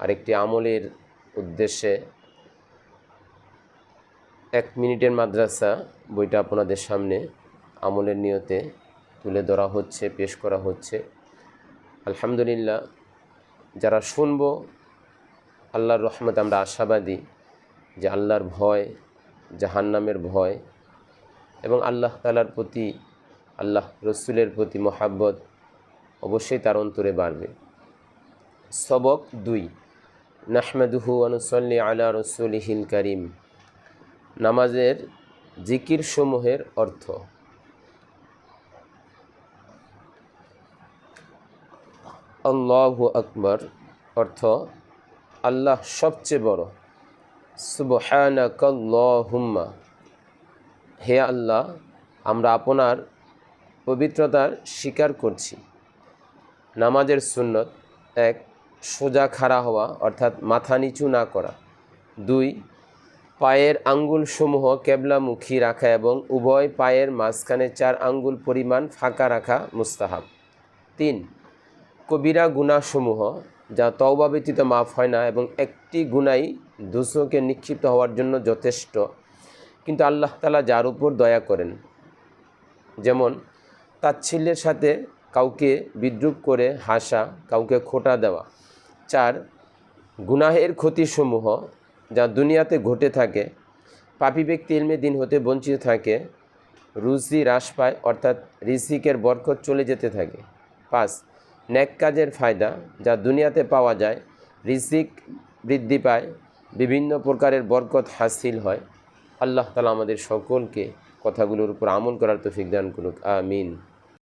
আরেকটি আমলের উদ্দেশ্যে এক মিনিটের মাদ্রাসা বইটা আপনাদের সামনে আমলের নিয়তে তুলে ধরা হচ্ছে, পেশ করা হচ্ছে। আলহামদুলিল্লাহ, যারা শুনব, আল্লাহর রহমত আমরা আশাবাদী যে আল্লাহর ভয়, জাহান্নামের ভয় এবং আল্লাহ তালার প্রতি, আল্লাহ রসুলের প্রতি মোহাব্বত অবশ্যই তার অন্তরে বাড়বে। সবক দুই। নাহমেদুহু আনুসল্লি আলা রসুলিহিল করিম। নামাজের জিকির সমূহের অর্থ। আল্লাহু আকবর অর্থ আল্লাহ সবচেয়ে বড়। সুবহানাকাল্লাহুম্মা। হে আল্লাহ, আমরা আপনার পবিত্রতার স্বীকার করছি। নামাজের সুন্নত এক সোজা খাড়া হওয়া, অর্থাৎ মাথা নিচু না করা। দুই, পায়ের আঙ্গুলসমূহ কেবলামুখী রাখা এবং উভয় পায়ের মাঝখানে চার আঙ্গুল পরিমাণ ফাঁকা রাখা মুস্তাহাব। তিন, কবিরা গুণাসমূহ, যা তওবা ব্যতীত মাফ হয় না এবং একটি গুণাই দুশোকে নিক্ষিপ্ত হওয়ার জন্য যথেষ্ট, কিন্তু আল্লাহ তালা যার উপর দয়া করেন। যেমন, তাচ্ছিল্যের সাথে কাউকে বিদ্রুপ করে হাসা, কাউকে খোটা দেওয়া। চার, গুনাহের ক্ষতিসমূহ যা দুনিয়াতে ঘটে থাকে, পাপী ব্যক্তি ইলমে দিন হতে বঞ্চিত থাকে রুচি হ্রাস পায়, অর্থাৎ রিসিকের বরকত চলে যেতে থাকে। পাঁচ ন্যাক কাজের ফায়দা যা দুনিয়াতে পাওয়া যায় রিসিক বৃদ্ধি পায়, বিভিন্ন প্রকারের বরকত হাসিল হয়। আল্লাহ তালা আমাদের সকলকে কথাগুলোর উপর আমল করার তৌফিক দান করুক, আমিন।